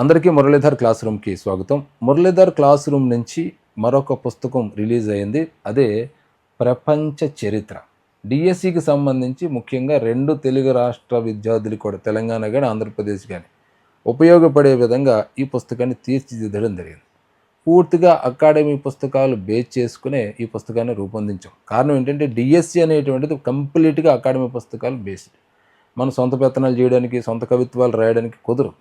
అందరికీ మురళీధర్ క్లాస్ రూమ్కి స్వాగతం. మురళీధర్ క్లాస్ రూమ్ నుంచి మరొక పుస్తకం రిలీజ్ అయింది. అదే ప్రపంచ చరిత్ర. డిఎస్సికి సంబంధించి ముఖ్యంగా రెండు తెలుగు రాష్ట్ర విద్యార్థులు కూడా తెలంగాణ కానీ ఆంధ్రప్రదేశ్ కానీ ఉపయోగపడే విధంగా ఈ పుస్తకాన్ని తీర్చిదిద్దడం జరిగింది. పూర్తిగా అకాడమీ పుస్తకాలు బేస్ చేసుకునే ఈ పుస్తకాన్ని రూపొందించాం. కారణం ఏంటంటే డిఎస్సి అనేటువంటిది కంప్లీట్గా అకాడమీ పుస్తకాలు బేస్డ్. మన సొంత పెత్తనాలు చేయడానికి సొంత కవిత్వాలు రాయడానికి కుదరదు.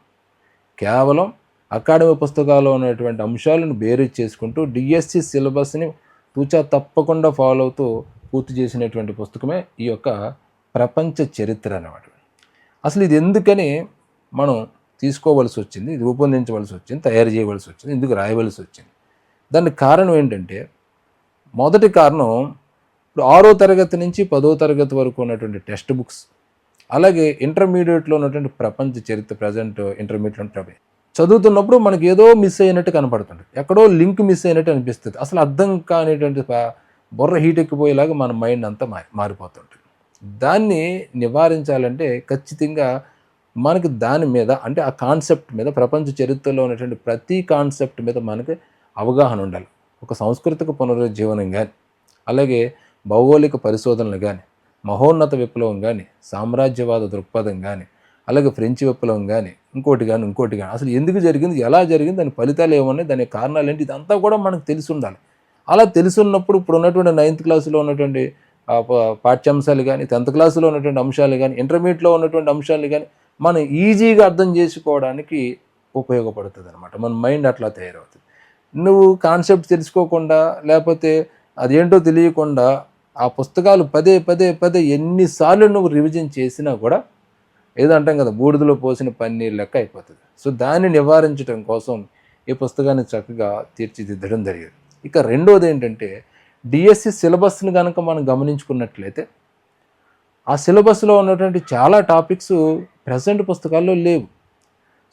కేవలం అకాడమీ పుస్తకాల్లో ఉన్నటువంటి అంశాలను బేరీ చేసుకుంటూ డిఎస్సి సిలబస్ని తూచా తప్పకుండా ఫాలో అవుతూ పూర్తి చేసినటువంటి పుస్తకమే ఈ యొక్క ప్రపంచ చరిత్ర అన్నమాట. అసలు ఇది ఎందుకని మనం తీసుకోవలసి వచ్చింది ఇది రూపొందించవలసి వచ్చింది తయారు చేయవలసి వచ్చింది ఎందుకు రాయవలసి వచ్చింది? దానికి కారణం ఏంటంటే మొదటి కారణం ఇప్పుడు ఆరో తరగతి నుంచి పదో తరగతి వరకు ఉన్నటువంటి టెక్స్ట్ బుక్స్ అలాగే ఇంటర్మీడియట్లో ఉన్నటువంటి ప్రపంచ చరిత్ర ప్రజెంట్ ఇంటర్మీడియట్లో ఉంటే చదువుతున్నప్పుడు మనకి ఏదో మిస్ అయినట్టు కనపడుతుంది ఎక్కడో లింక్ మిస్ అయినట్టు అనిపిస్తుంది. అసలు అర్థం కానిటువంటి బుర్ర హీట్ ఎక్కిపోయేలాగా మన మైండ్ అంతా మారి మారిపోతుంటుంది. దాన్ని నివారించాలంటే ఖచ్చితంగా మనకి దాని మీద అంటే ఆ కాన్సెప్ట్ మీద ప్రపంచ చరిత్రలో ఉన్నటువంటి ప్రతి కాన్సెప్ట్ మీద మనకి అవగాహన ఉండాలి. ఒక సాంస్కృతిక పునరుజ్జీవనం కానీ అలాగే భౌగోళిక పరిశోధనలు కానీ మహోన్నత విప్లవం కానీ సామ్రాజ్యవాద దృక్పథం కానీ అలాగే ఫ్రెంచ్ విప్లవం కానీ ఇంకోటి కానీ ఇంకోటి కానీ అసలు ఎందుకు జరిగింది ఎలా జరిగింది దాని ఫలితాలు ఏమన్నాయి దాని కారణాలు ఏంటి ఇదంతా కూడా మనకు తెలిసి ఉండాలి. అలా తెలిసి ఉన్నప్పుడు ఇప్పుడు ఉన్నటువంటి నైన్త్ క్లాసులో ఉన్నటువంటి పాఠ్యాంశాలు కానీ టెన్త్ క్లాసులో ఉన్నటువంటి అంశాలు కానీ ఇంటర్మీడియట్లో ఉన్నటువంటి అంశాలు కానీ మనం ఈజీగా అర్థం చేసుకోవడానికి ఉపయోగపడుతుంది అనమాట మన మైండ్ అట్లా తయారవుతుంది. నువ్వు కాన్సెప్ట్ తెలుసుకోకుండా లేకపోతే అదేంటో తెలియకుండా ఆ పుస్తకాలు పదే పదే పదే ఎన్నిసార్లు నువ్వు రివిజన్ చేసినా కూడా ఏదో అంటాం కదా బూడిదలో పోసిన పన్నీర్ లెక్క అయిపోతుంది. సో దాన్ని నివారించడం కోసం ఈ పుస్తకాన్ని చక్కగా తీర్చిదిద్దడం జరిగింది. ఇక రెండోది ఏంటంటే డిఎస్సి సిలబస్ని కనుక మనం గమనించుకున్నట్లయితే ఆ సిలబస్లో ఉన్నటువంటి చాలా టాపిక్స్ ప్రజెంట్ పుస్తకాల్లో లేవు.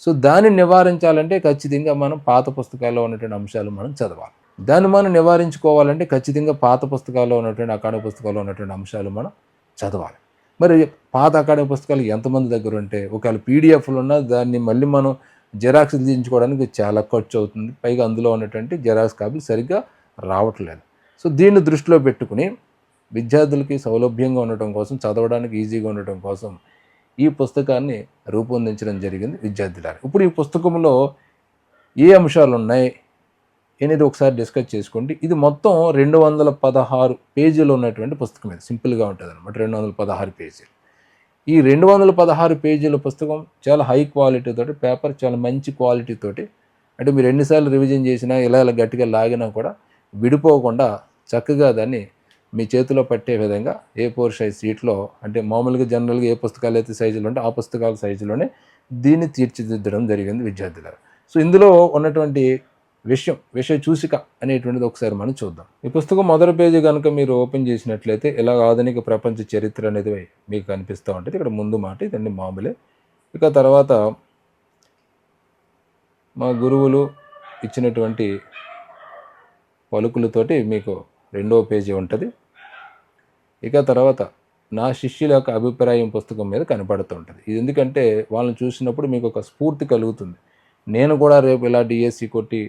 సో దాన్ని నివారించాలంటే ఖచ్చితంగా మనం పాత పుస్తకాల్లో ఉన్నటువంటి అంశాలు మనం చదవాలి. దాన్ని మనం నివారించుకోవాలంటే ఖచ్చితంగా పాత పుస్తకాల్లో ఉన్నటువంటి అకాడమీ పుస్తకాల్లో ఉన్నటువంటి అంశాలు మనం చదవాలి. మరి పాత అకాడమీ పుస్తకాలు ఎంతమంది దగ్గర ఉంటే ఒకవేళ పీడిఎఫ్లు ఉన్నా దాన్ని మళ్ళీ మనం జెరాక్స్ తీయించుకోవడానికి చాలా ఖర్చు అవుతుంది. పైగా అందులో ఉన్నటువంటి జెరాక్స్ కాపీలు సరిగ్గా రావట్లేదు. సో దీన్ని దృష్టిలో పెట్టుకుని విద్యార్థులకి సౌలభ్యంగా ఉండటం కోసం చదవడానికి ఈజీగా ఉండటం కోసం ఈ పుస్తకాన్ని రూపొందించడం జరిగింది విద్యార్థులారు. ఇప్పుడు ఈ పుస్తకంలో ఏ అంశాలు ఉన్నాయి అనేది ఒకసారి డిస్కస్ చేసుకోండి. ఇది మొత్తం రెండు వందల పదహారు పేజీలు ఉన్నటువంటి పుస్తకం ఇది. సింపుల్గా ఉంటుంది అనమాట రెండు వందల పదహారు పేజీలు. ఈ రెండు వందల పదహారు పేజీల పుస్తకం చాలా హై క్వాలిటీ తోటి పేపర్ చాలా మంచి క్వాలిటీ తోటి అంటే మీరు ఎన్నిసార్లు రివిజన్ చేసినా ఇలా ఇలా గట్టిగా లాగినా కూడా విడిపోకుండా చక్కగా దాన్ని మీ చేతిలో పట్టే విధంగా ఏ ఫోర్ సైజ్ సీట్లో అంటే మామూలుగా జనరల్గా ఏ పుస్తకాలు అయితే సైజులు ఉంటే ఆ పుస్తకాల సైజులోనే దీన్ని తీర్చిదిద్దడం జరిగింది విద్యార్థుల సో ఇందులో ఉన్నటువంటి విషయం విషయ చూసిక అనేటువంటిది ఒకసారి మనం చూద్దాం. ఈ పుస్తకం మొదటి పేజీ కనుక మీరు ఓపెన్ చేసినట్లయితే ఇలా ఆధునిక ప్రపంచ చరిత్ర అనేది మీకు కనిపిస్తూ ఉంటుంది. ఇక్కడ ముందు మాట ఇదండి మామూలే. ఇక తర్వాత మా గురువులు ఇచ్చినటువంటి పలుకులతోటి మీకు రెండవ పేజీ ఉంటుంది. ఇక తర్వాత నా శిష్యుల యొక్క అభిప్రాయం పుస్తకం మీద కనపడుతూ ఉంటుంది. ఇది ఎందుకంటే వాళ్ళని చూసినప్పుడు మీకు ఒక స్ఫూర్తి కలుగుతుంది. నేను కూడా రేపు ఇలా డిఎస్సి కొట్టి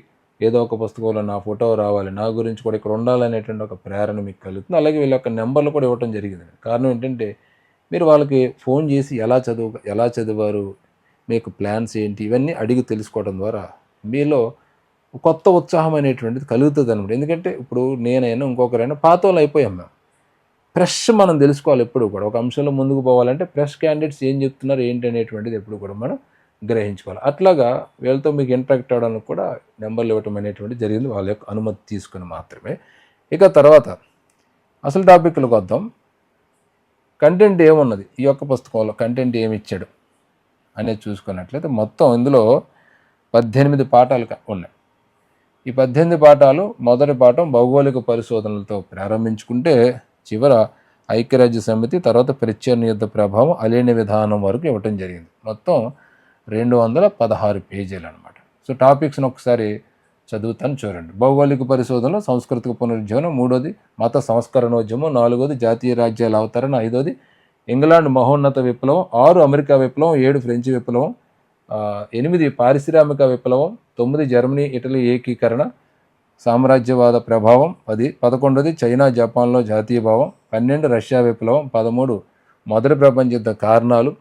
ఏదో ఒక పుస్తకంలో నా ఫోటో రావాలి నా గురించి కూడా ఇక్కడ ఉండాలనేటువంటి ఒక ప్రేరణ మీకు కలుగుతుంది. అలాగే వీళ్ళ యొక్క నెంబర్లు కూడా ఇవ్వటం జరిగింది. కారణం ఏంటంటే మీరు వాళ్ళకి ఫోన్ చేసి ఎలా చదువు ఎలా చదివారు మీకు ప్లాన్స్ ఏంటి ఇవన్నీ అడిగి తెలుసుకోవడం ద్వారా మీలో కొత్త ఉత్సాహం అనేటువంటిది కలుగుతుంది అనమాట ఎందుకంటే ఇప్పుడు నేనైనా ఇంకొకరైనా పాత అయిపోయాం మేము. ఫ్రెష్ మనం తెలుసుకోవాలి ఎప్పుడు కూడా. ఒక అంశంలో ముందుకు పోవాలంటే ఫ్రెష్ క్యాండిడేట్స్ ఏం చెప్తున్నారు ఏంటి అనేటువంటిది ఎప్పుడు కూడా మనం గ్రహించుకోవాలి. అట్లాగా వీళ్ళతో మీకు ఇంటరాక్ట్ అవ్వడానికి కూడా నెంబర్లు ఇవ్వటం అనేటువంటి జరిగింది. వాళ్ళ యొక్క అనుమతి తీసుకుని మాత్రమే. ఇక తర్వాత అసలు టాపిక్లకు వద్దాం. కంటెంట్ ఏమున్నది? ఈ యొక్క పుస్తకంలో కంటెంట్ ఏమి ఇచ్చాడు అనేది చూసుకున్నట్లయితే మొత్తం ఇందులో పద్దెనిమిది పాఠాలు ఉన్నాయి. ఈ పద్దెనిమిది పాఠాలు మొదటి పాఠం భౌగోళిక పరిశోధనలతో ప్రారంభించుకుంటే చివర ఐక్యరాజ్య సమితి తర్వాత ప్రత్యర్ణ యుద్ధ ప్రభావం అలేని విధానం వరకు ఇవ్వటం జరిగింది. మొత్తం రెండు వందల పదహారు పేజీలు అనమాట సో టాపిక్స్ని ఒకసారి చదువుతాను చూడండి. భౌగోళిక పరిశోధనలో సాంస్కృతిక పునరుజ్జీవనం మూడోది మత సంస్కరణోద్యమం నాలుగోది జాతీయ రాజ్యాల అవతరణ ఐదోది ఇంగ్లాండ్ మహోన్నత విప్లవం ఆరు అమెరికా విప్లవం ఏడు ఫ్రెంచ్ విప్లవం ఎనిమిది పారిశ్రామిక విప్లవం తొమ్మిది జర్మనీ ఇటలీ ఏకీకరణ సామ్రాజ్యవాద ప్రభావం పది పదకొండోది చైనా జపాన్లో జాతీయ భావం పన్నెండు రష్యా విప్లవం పదమూడు మొదటి ప్రపంచ యుద్ధ కారణాలు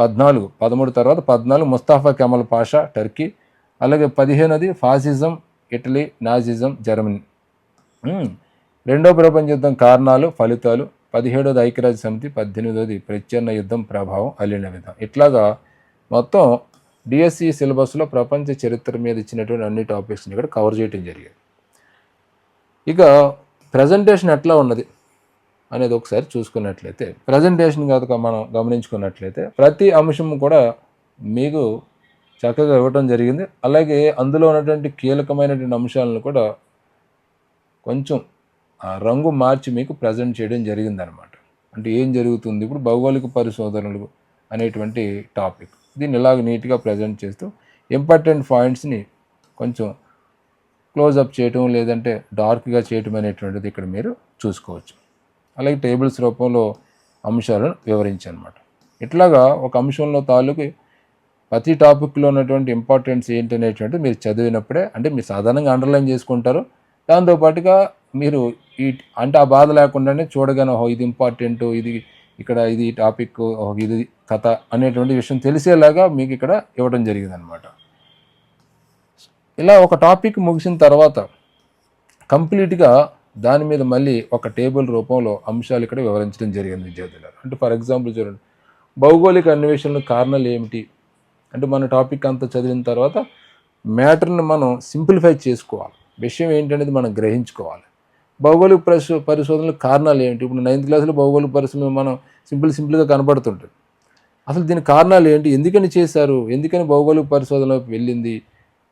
పద్నాలుగు పదమూడు తర్వాత పద్నాలుగు ముస్తాఫా కెమల్ పాషా టర్కీ. అలాగే పదిహేనది ఫాసిజం ఇటలీ నాజిజం జర్మనీ. రెండో ప్రపంచ యుద్ధం కారణాలు ఫలితాలు. పదిహేడోది ఐక్యరాజ్య సమితి పద్దెనిమిదోది ప్రత్యన్న యుద్ధం ప్రభావం అల్లిన విధం. ఇట్లాగా మొత్తం డిఎస్సి సిలబస్లో ప్రపంచ చరిత్ర మీద ఇచ్చినటువంటి అన్ని టాపిక్స్ని ఇక్కడ కవర్ చేయడం జరిగింది. ఇక ప్రజెంటేషన్ ఎట్లా ఉన్నది? అనేది ఒకసారి చూసుకున్నట్లయితే ప్రజెంటేషన్ కనుక మనం గమనించుకున్నట్లయితే ప్రతి అంశం కూడా మీకు చక్కగా ఇవ్వటం జరిగింది. అలాగే అందులో ఉన్నటువంటి కీలకమైనటువంటి అంశాలను కూడా కొంచెం రంగు మార్చి మీకు ప్రజెంట్ చేయడం జరిగిందనమాట అంటే ఏం జరుగుతుంది? ఇప్పుడు భౌగోళిక పరిశోధనలు అనేటువంటి టాపిక్ దీన్ని ఇలాగ నీట్గా ప్రజెంట్ చేస్తూ ఇంపార్టెంట్ పాయింట్స్ని కొంచెం క్లోజప్ చేయటం లేదంటే డార్క్గా చేయటం అనేటువంటిది ఇక్కడ మీరు చూసుకోవచ్చు. అలాగే టేబుల్స్ రూపంలో అంశాలను వివరించనమాట. ఇట్లాగా ఒక అంశంలో తాలూకు ప్రతి టాపిక్లో ఉన్నటువంటి ఇంపార్టెన్స్ ఏంటి అనేటువంటి మీరు చదివినప్పుడే అంటే మీరు సాధారణంగా అండర్లైన్ చేసుకుంటారు. దాంతోపాటుగా మీరు ఈ అంటే ఆ బాధ లేకుండానే చూడగానే ఓహో ఇది ఇంపార్టెంట్ ఇది ఇక్కడ ఇది టాపిక్ ఇది కథ అనేటువంటి విషయం తెలిసేలాగా మీకు ఇక్కడ ఇవ్వడం జరిగింది అనమాట ఇలా ఒక టాపిక్ ముగిసిన తర్వాత కంప్లీట్గా దాని మీద మళ్ళీ ఒక టేబుల్ రూపంలో అంశాలు ఇక్కడ వివరించడం జరిగింది విద్యార్థులు అంటే ఫర్ ఎగ్జాంపుల్ చూడండి. భౌగోళిక అన్వేషణలు కారణాలు ఏమిటి? అంటే మన టాపిక్ అంతా చదివిన తర్వాత మ్యాటర్ని మనం సింప్లిఫై చేసుకోవాలి. విషయం ఏంటనేది మనం గ్రహించుకోవాలి. భౌగోళిక పరిశో పరిశోధనలు కారణాలు ఏంటి ఇప్పుడు నైన్త్ క్లాస్లో భౌగోళిక పరిశోధనలు మనం సింపుల్ సింపుల్గా కనబడుతుంటుంది. అసలు దీని కారణాలు ఏంటి? ఎందుకని చేశారు? ఎందుకని భౌగోళిక పరిశోధనలోకి వెళ్ళింది?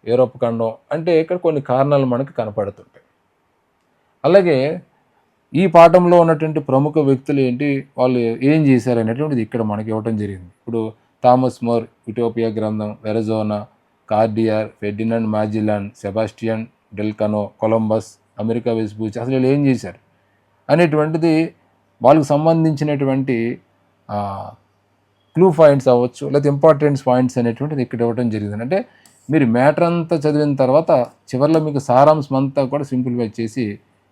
యూరోప్ ఖండం అంటే ఇక్కడ కొన్ని కారణాలు మనకు కనపడుతుంటాయి. అలాగే ఈ పాఠంలో ఉన్నటువంటి ప్రముఖ వ్యక్తులు ఏంటి? వాళ్ళు ఏం చేశారు అనేటువంటిది ఇక్కడ మనకి ఇవ్వటం జరిగింది. ఇప్పుడు థామస్ మోర్ యుటోపియా గ్రంథం Verrazzano Cartier Ferdinand Magellan Sebastian Delcano Columbus America Vespucci అసలు వీళ్ళు ఏం చేశారు? అనేటువంటిది వాళ్ళకు సంబంధించినటువంటి క్లూ పాయింట్స్ అవ్వచ్చు లేదా ఇంపార్టెన్స్ పాయింట్స్ అనేటువంటిది ఇక్కడ ఇవ్వడం జరిగింది. అంటే మీరు మ్యాటర్ అంతా చదివిన తర్వాత చివరిలో మీకు సారాంశం అంతా కూడా సింప్లిఫై చేసి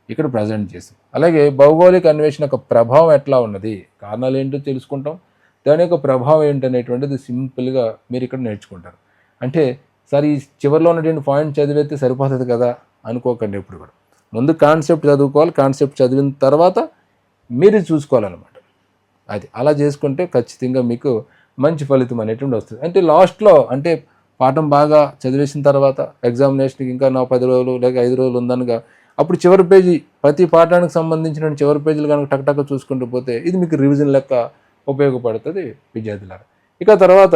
ఇక్కడ ప్రజెంట్ చేస్తాం అలాగే భౌగోళిక అన్వేషణ యొక్క ప్రభావం ఎట్లా ఉన్నది? కారణాలు ఏంటో తెలుసుకుంటాం. దాని యొక్క ప్రభావం ఏంటనేటువంటిది సింపుల్గా మీరు ఇక్కడ నేర్చుకుంటారు. అంటే సార్ ఈ చివరిలో ఉన్నటువంటి పాయింట్ చదివితే సరిపోతుంది కదా? అనుకోకండి ఎప్పుడు కూడా. ముందు కాన్సెప్ట్ చదువుకోవాలి. కాన్సెప్ట్ చదివిన తర్వాత మీరు చూసుకోవాలన్నమాట. అది అలా చేసుకుంటే ఖచ్చితంగా మీకు మంచి ఫలితం అనేటువంటి వస్తుంది. అంటే లాస్ట్లో అంటే పాఠం బాగా చదివేసిన తర్వాత ఎగ్జామినేషన్కి ఇంకా నా పది రోజులు లేక ఐదు రోజులు ఉందనగా అప్పుడు చివరి పేజీ ప్రతి పాఠానికి సంబంధించిన చివరి పేజీలు కనుక టక్ టక్ చూసుకుంటూ పోతే ఇది మీకు రివిజన్ లెక్క ఉపయోగపడుతుంది విద్యార్థులారా. ఇక తర్వాత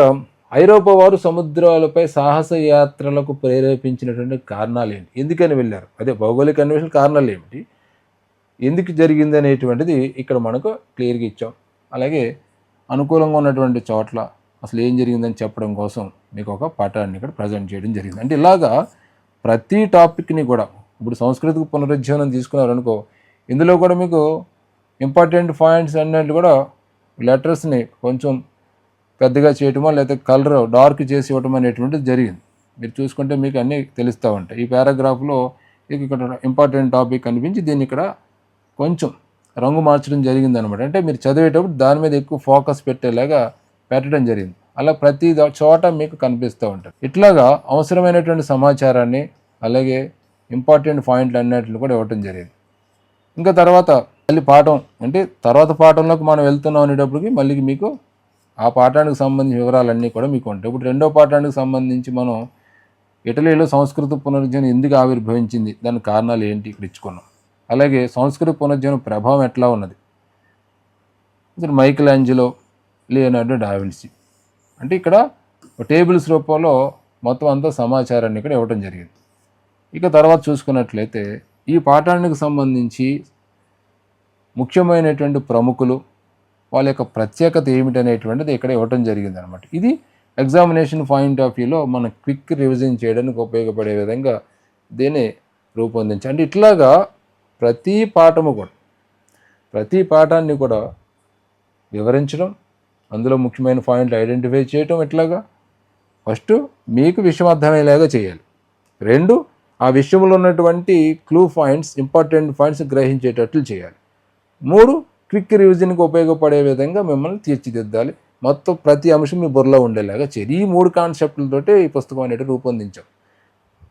ఐరోపా వారు సముద్రాలపై సాహస యాత్రలకు ప్రేరేపించినటువంటి కారణాలు ఏంటి? ఎందుకని వెళ్ళారు? అదే భౌగోళిక అన్వేషణ కారణాలు ఏమిటి? ఎందుకు జరిగింది అనేటువంటిది ఇక్కడ మనకు క్లియర్గా ఇచ్చాం. అలాగే అనుకూలంగా ఉన్నటువంటి చోట్ల అసలు ఏం జరిగిందని చెప్పడం కోసం మీకు ఒక పాఠాన్ని ఇక్కడ ప్రజెంట్ చేయడం జరిగింది. అంటే ఇలాగా ప్రతి టాపిక్ని కూడా ఇప్పుడు సాంస్కృతిక పునరుజ్జీవనం తీసుకున్నారనుకో ఇందులో కూడా మీకు ఇంపార్టెంట్ పాయింట్స్ అన్నట్టు కూడా లెటర్స్ని కొంచెం పెద్దగా చేయటమో లేకపోతే కలర్ డార్క్ చేసి ఇవ్వటం అనేటువంటిది జరిగింది. మీరు చూసుకుంటే మీకు అన్నీ తెలుస్తూ ఉంటాయి. ఈ పారాగ్రాఫ్లో మీకు ఇక్కడ ఇంపార్టెంట్ టాపిక్ అనిపించి దీన్ని ఇక్కడ కొంచెం రంగు మార్చడం జరిగింది అనమాట అంటే మీరు చదివేటప్పుడు దాని మీద ఎక్కువ ఫోకస్ పెట్టేలాగా పెట్టడం జరిగింది. అలా ప్రతి చోట మీకు కనిపిస్తూ ఉంటుంది ఇట్లాగా అవసరమైనటువంటి సమాచారాన్ని అలాగే ఇంపార్టెంట్ పాయింట్లు అన్నిటిని కూడా ఇవ్వటం జరిగింది. ఇంకా తర్వాత మళ్ళీ పాఠం అంటే తర్వాత పాఠంలోకి మనం వెళ్తున్నాం అనేటప్పటికి మళ్ళీ మీకు ఆ పాఠానికి సంబంధించిన వివరాలన్నీ కూడా మీకు ఉంటాయి. ఇప్పుడు రెండో పాఠానికి సంబంధించి మనం ఇటలీలో సంస్కృత పునరుజ్జీవనం ఎందుకు ఆవిర్భవించింది దాని కారణాలు ఏంటి ఇక్కడ ఇచ్చుకున్నాం. అలాగే సంస్కృత పునరుజ్జీవనం ప్రభావం ఎట్లా ఉన్నది ఇక్కడ మైకిల్ యాంజిలో లియోనార్డో డావిన్సి. అంటే ఇక్కడ టేబుల్స్ రూపంలో మొత్తం అంతా సమాచారాన్ని ఇక్కడ ఇవ్వడం జరిగింది. ఇక తర్వాత చూసుకున్నట్లయితే ఈ పాఠానికి సంబంధించి ముఖ్యమైనటువంటి ప్రముఖులు వాళ్ళ యొక్క ప్రత్యేకత ఏమిటనేటువంటిది ఇక్కడ ఇవ్వటం జరిగింది అనమాట ఇది ఎగ్జామినేషన్ పాయింట్ ఆఫ్ వ్యూలో మన క్విక్ రివిజన్ చేయడానికి ఉపయోగపడే విధంగా దీన్ని రూపొందించి అంటే ఇట్లాగా ప్రతి పాఠము కూడా ప్రతి పాఠాన్ని కూడా వివరించడం అందులో ముఖ్యమైన పాయింట్లు ఐడెంటిఫై చేయటం ఎట్లాగా ఫస్ట్ మీకు విషయం అర్థమయ్యేలాగా చేయాలి. రెండు ఆ విషయంలో ఉన్నటువంటి క్లూ పాయింట్స్ ఇంపార్టెంట్ పాయింట్స్ గ్రహించేటట్లు చేయాలి. మూడు క్విక్ రివిజన్కి ఉపయోగపడే విధంగా మిమ్మల్ని తీర్చిదిద్దాలి. మొత్తం ప్రతి అంశం మీ బుర్రలో ఉండేలాగా చేయాలి. ఈ మూడు కాన్సెప్ట్లతోటే ఈ పుస్తకం అనేది రూపొందించాం.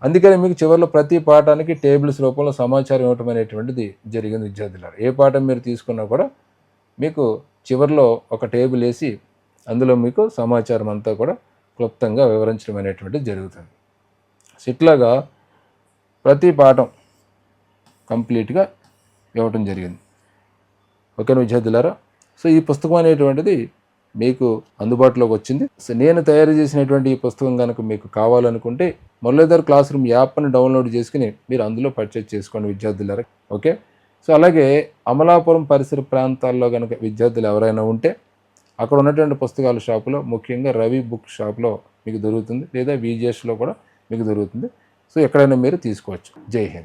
అందుకని మీకు చివరిలో ప్రతి పాఠానికి టేబుల్స్ రూపంలో సమాచారం ఇవ్వటం అనేటువంటిది జరిగింది విద్యార్థులారు. ఏ పాఠం మీరు తీసుకున్నా కూడా మీకు చివరిలో ఒక టేబుల్ వేసి అందులో మీకు సమాచారం అంతా కూడా క్లుప్తంగా వివరించడం అనేటువంటిది జరుగుతుంది. సో ఇట్లాగా ప్రతి పాఠం కంప్లీట్గా ఇవ్వటం జరిగింది. ఓకేనా విద్యార్థులారా? సో ఈ పుస్తకం అనేటువంటిది మీకు అందుబాటులోకి వచ్చింది. సో నేను తయారు చేసినటువంటి ఈ పుస్తకం కనుక మీకు కావాలనుకుంటే మురళీధర్ క్లాస్ రూమ్ యాప్ని డౌన్లోడ్ చేసుకుని మీరు అందులో పర్చేజ్ చేసుకోండి విద్యార్థులారా. ఓకే? సో అలాగే అమలాపురం పరిసర ప్రాంతాల్లో కనుక విద్యార్థులు ఎవరైనా ఉంటే అక్కడ ఉన్నటువంటి పుస్తకాల షాపులో ముఖ్యంగా రవి బుక్ షాప్లో మీకు దొరుకుతుంది. లేదా విజిఎస్లో కూడా మీకు దొరుకుతుంది. సో ఎక్కడైనా మీరు తీసుకోవచ్చు జై హింద్